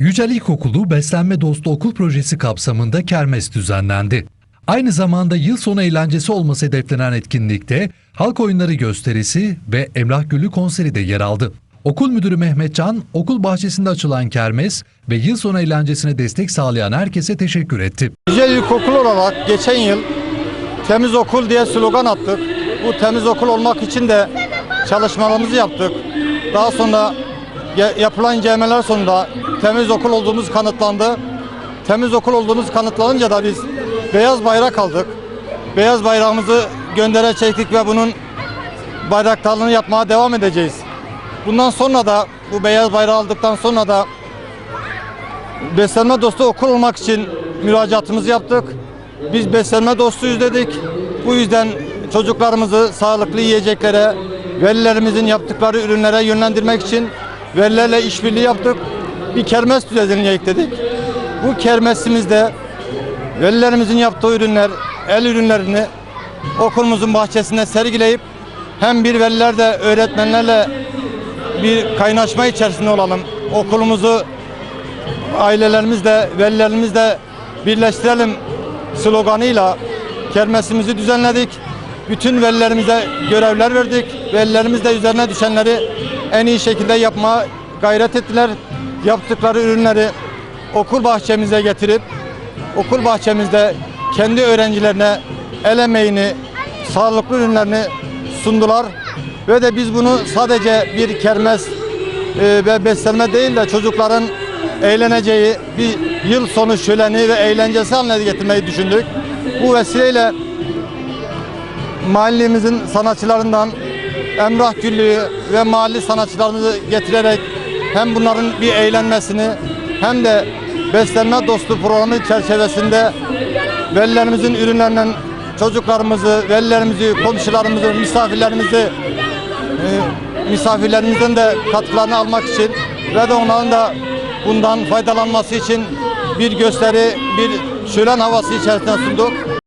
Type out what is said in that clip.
Yücel İlkokulu Beslenme Dostu Okul Projesi kapsamında kermes düzenlendi. Aynı zamanda yıl sonu eğlencesi olması hedeflenen etkinlikte halk oyunları gösterisi ve Emrah Güllü konseri de yer aldı. Okul müdürü Mehmet Can, okul bahçesinde açılan kermes ve yıl sonu eğlencesine destek sağlayan herkese teşekkür etti. Güzel İlkokul olarak geçen yıl temiz okul diye slogan attık. Bu temiz okul olmak için de çalışmalarımızı yaptık. Daha sonra yapılan incelemeler sonunda temiz okul olduğumuz kanıtlandı. Temiz okul olduğumuz kanıtlanınca da biz beyaz bayrak aldık. Beyaz bayrağımızı göndere çektik ve bunun bayraktarlığını yapmaya devam edeceğiz. Bundan sonra da bu beyaz bayrağı aldıktan sonra da beslenme dostu okul olmak için müracaatımızı yaptık. Biz beslenme dostuyuz dedik. Bu yüzden çocuklarımızı sağlıklı yiyeceklere, velilerimizin yaptıkları ürünlere yönlendirmek için velilerle işbirliği yaptık. Bir kermes düzenleyecek dedik. Bu kermesimizde velilerimizin yaptığı ürünler, el ürünlerini okulumuzun bahçesinde sergileyip hem bir veliler de öğretmenlerle bir kaynaşma içerisinde olalım. Okulumuzu ailelerimizle, velilerimizle birleştirelim sloganıyla kermesimizi düzenledik. Bütün velilerimize görevler verdik. Velilerimiz de üzerine düşenleri en iyi şekilde yapmaya gayret ettiler. Yaptıkları ürünleri okul bahçemize getirip okul bahçemizde kendi öğrencilerine el emeğini, sağlıklı ürünlerini sundular. Ve de biz bunu sadece bir kermes e, ve beslenme değil de çocukların eğleneceği bir yıl sonu şöleni ve eğlencesi haline getirmeyi düşündük. Bu vesileyle mahallemizin sanatçılarından Emrah Güllü'yü ve mahalli sanatçılarımızı getirerek hem bunların bir eğlenmesini hem de beslenme dostu programı çerçevesinde velilerimizin ürünlerinden çocuklarımızı, velilerimizi, komşularımızı, misafirlerimizi e, misafirlerimizden de katkılarını almak için ve de onların da bundan faydalanması için bir gösteri, bir şölen havası içerisinde sunduk.